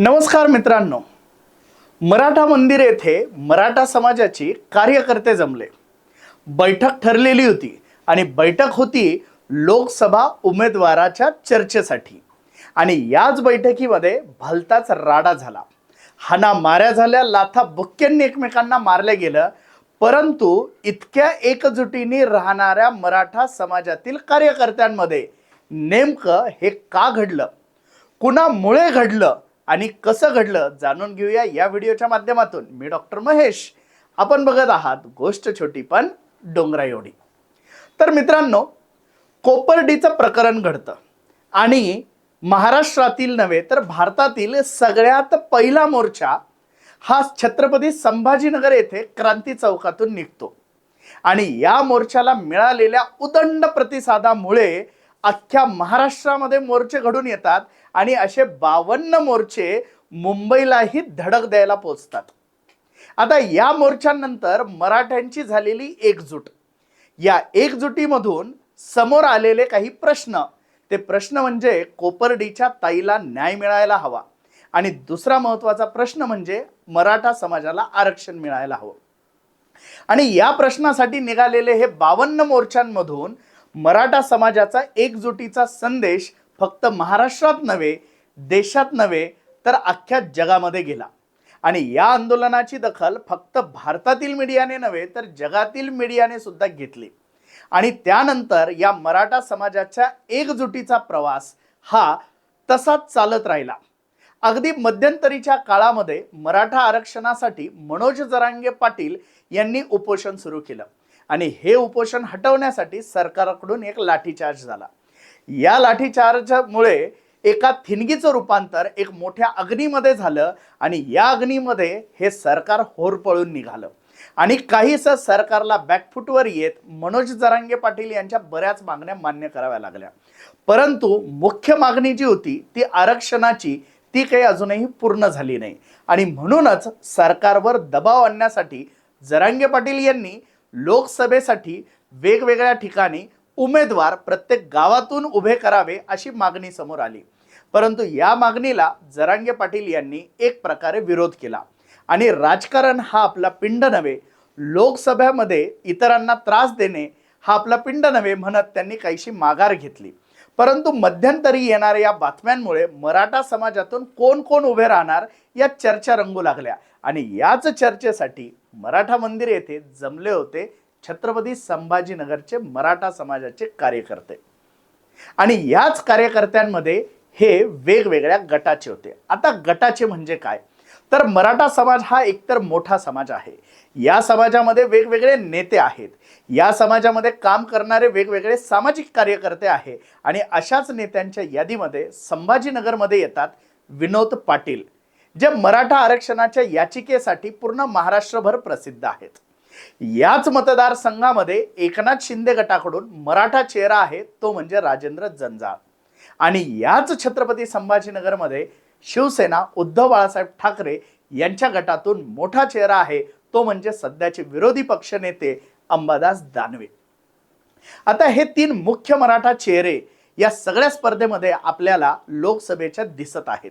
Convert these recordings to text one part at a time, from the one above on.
नमस्कार मित्रांनो. मराठा मंदिर येथे मराठा समाजाची कार्यकर्ते जमले. बैठक ठरलेली होती आणि बैठक होती लोकसभा उमेदवाराच्या चर्चेसाठी. आणि याच बैठकीमध्ये भलताच राडा झाला. हाना माऱ्या झाल्या लाथा बुक्क्यांनी एकमेकांना मारलं गेलं. परंतु इतक्या एकजुटीने राहणाऱ्या मराठा समाजातील कार्यकर्त्यांमध्ये नेमकं हे का घडलं? कुणामुळे घडलं? आणि कसं घडलं जाणून घेऊया या व्हिडिओच्या माध्यमातून. मी डॉक्टर महेश. आपण बघत आहात गोष्ट छोटी पण डोंगरा एवढी. तर मित्रांनो कोपर्डीचं प्रकरण घडतं. आणि महाराष्ट्रातील नव्हे तर भारतातील सगळ्यात पहिला मोर्चा हा छत्रपती संभाजीनगर येथे क्रांती चौकातून निघतो. आणि या मोर्चाला मिळालेल्या उदंड प्रतिसादामुळे अख्ख्या महाराष्ट्रामध्ये मोर्चे घडून येतात आणि असे बावन्न मोर्चे मुंबईलाही धडक द्यायला पोचतात. आता या मोर्चांनंतर मराठ्यांची झालेली एकजूट. या एकजुटीमधून समोर आलेले काही प्रश्न ते प्रश्न म्हणजे कोपर्डीच्या ताईला न्याय मिळायला हवा. आणि दुसरा महत्त्वाचा प्रश्न म्हणजे मराठा समाजाला आरक्षण मिळायला हवं. आणि या प्रश्नासाठी निघालेले हे बावन्न मोर्चांमधून मराठा समाजाचा एकजुटीचा संदेश फक्त महाराष्ट्रात नव्हे देशात नव्हे तर अख्ख्या जगामध्ये गेला. आणि या आंदोलनाची दखल फक्त भारतातील मीडियाने नव्हे तर जगातील मीडियाने सुद्धा घेतली. आणि त्यानंतर या मराठा समाजाच्या एकजुटीचा प्रवास हा तसाच चालत राहिला. अगदी मध्यंतरीच्या काळामध्ये मराठा आरक्षणासाठी मनोज जरांगे पाटील यांनी उपोषण सुरू केलं. आणि हे उपोषण हटवण्यासाठी सरकारकडून एक लाठीचार्ज झाला. या लाठीचार्जमुळे एका थिनगीचं रूपांतर एक मोठ्या अग्नीमध्ये झालं आणि या अग्नीमध्ये हे सरकार होरपळून निघालं. आणि काहीसं सरकारला बॅकफुटवर येत मनोज जरांगे पाटील यांच्या बऱ्याच मागण्या मान्य कराव्या लागल्या. परंतु मुख्य मागणी जी होती ती आरक्षणाची ती काही अजूनही पूर्ण झाली नाही. आणि म्हणूनच सरकारवर दबाव आणण्यासाठी जरांगे पाटील यांनी लोकसभेसाठी वेगवेगळ्या ठिकाणी उमेदवार प्रत्येक गावातून उभे करावे अशी मागणी समोर आली. परंतु या मागणीला जरांगे पाटील यांनी एक प्रकारे विरोध केला. आणि राजकारण हा आपला पिंड नव्हे लोकसभेमध्ये इतरांना त्रास देणे हा आपला पिंड नव्हे म्हणत त्यांनी काहीशी माघार घेतली. परंतु मध्यंतरी येणाऱ्या या बातम्यांमुळे मराठा समाजातून कोण कोण उभे राहणार या चर्चा रंगू लागल्या. आणि याच चर्चेसाठी मराठा मंदिर येथे जमले होते छत्रपती संभाजीनगरचे मराठा समाजाचे कार्यकर्ते. आणि याच कार्यकर्त्यांमध्ये हे वेगवेगळ्या गटाचे होते. आता गटाचे म्हणजे काय? तर मराठा समाज हा एकतर मोठा समाज आहे. या समाजामध्ये वेगवेगळे नेते आहेत. या समाजामध्ये काम करणारे वेगवेगळे सामाजिक कार्यकर्ते आहे. आणि अशाच नेत्यांच्या यादीमध्ये संभाजीनगरमध्ये येतात विनोद पाटील जे मराठा आरक्षणाच्या याचिकेसाठी पूर्ण महाराष्ट्रभर प्रसिद्ध आहेत. याच मतदारसंघामध्ये एकनाथ शिंदे गटाकडून मराठा चेहरा आहे तो म्हणजे राजेंद्र जंजाळ. आणि याच छत्रपती संभाजीनगरमध्ये शिवसेना उद्धव बाळासाहेब ठाकरे यांच्या गटातून मोठा चेहरा आहे तो म्हणजे सध्याचे विरोधी पक्षनेते अंबादास दानवे. आता हे तीन मुख्य मराठा चेहरे या सगळ्या स्पर्धेमध्ये आपल्याला लोकसभेच्या दिसत आहेत.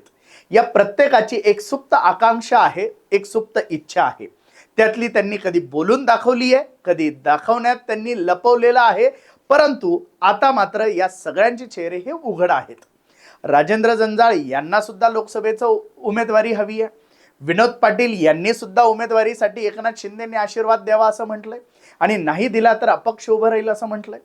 या प्रत्येकाची एक सुप्त आकांक्षा आहे एक सुप्त इच्छा आहे. त्यातली त्यांनी कधी बोलून दाखवली आहे कधी दाखवण्यात त्यांनी लपवलेलं आहे. परंतु आता मात्र या सगळ्यांचे चेहरे हे उघड आहेत. राजेंद्र जंजाळ यांना सुद्धा लोकसभेचं उमेदवारी हवी आहे. विनोद पाटील यांनी सुद्धा उमेदवारीसाठी एकनाथ शिंदेने आशीर्वाद द्यावा असं म्हटलंय. आणि नाही दिला तर अपक्ष उभं राहील असं म्हटलंय.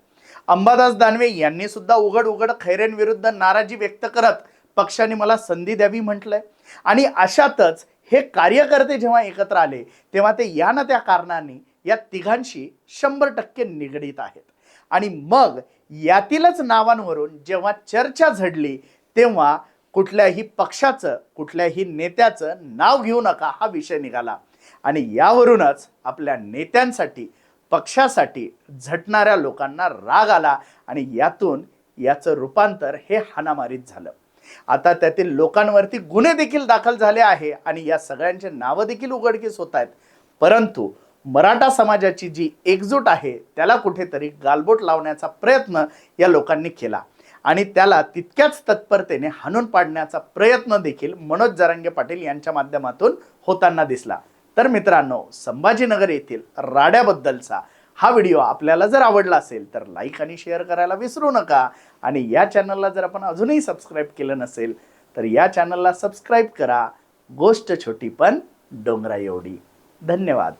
अंबादास दानवे यांनी सुद्धा उघड उघड खैरेंविरुद्ध नाराजी व्यक्त करत पक्षाने मला संधी द्यावी म्हटलंय. आणि अशातच हे कार्यकर्ते जेव्हा एकत्र आले तेव्हा ते या ना त्या कारणाने या तिघांशी शंभर टक्के निगडीत आहेत. आणि मग यातीलच नावांवरून जेव्हा चर्चा झडली तेव्हा कुठल्याही पक्षाचं कुठल्याही नेत्याचं नाव घेऊ नका हा विषय निघाला. आणि यावरूनच आपल्या नेत्यांसाठी पक्षासाठी झटणाऱ्या लोकांना राग आला आणि यातून याचं रूपांतर हे हाणामारीत झालं. आता त्यातील लोकांवरती गुन्हे देखील दाखल झाले आहे आणि या सगळ्यांचे नावं देखील उघडकीस होत आहेत. परंतु मराठा समाजाची जी एकजूट आहे त्याला कुठेतरी गालबोट लावण्याचा प्रयत्न या लोकांनी केला. आणि त्याला तितक्याच तत्परतेने हाणून पाडण्याचा प्रयत्न देखील मनोज जरांगे पाटील यांच्या माध्यमातून होताना दिसला. तर मित्रांनो संभाजीनगर येथील राड्याबद्दलचा हा व्हिडिओ आपल्याला जर आवडला असेल तर लाईक आणि शेअर करायला विसरू नका. आणि या चॅनलला जर आपण अजूनही सबस्क्राईब केलं नसेल तर या चॅनलला सबस्क्राईब करा. गोष्ट छोटी पण डोंगरा एवढी धन्यवाद.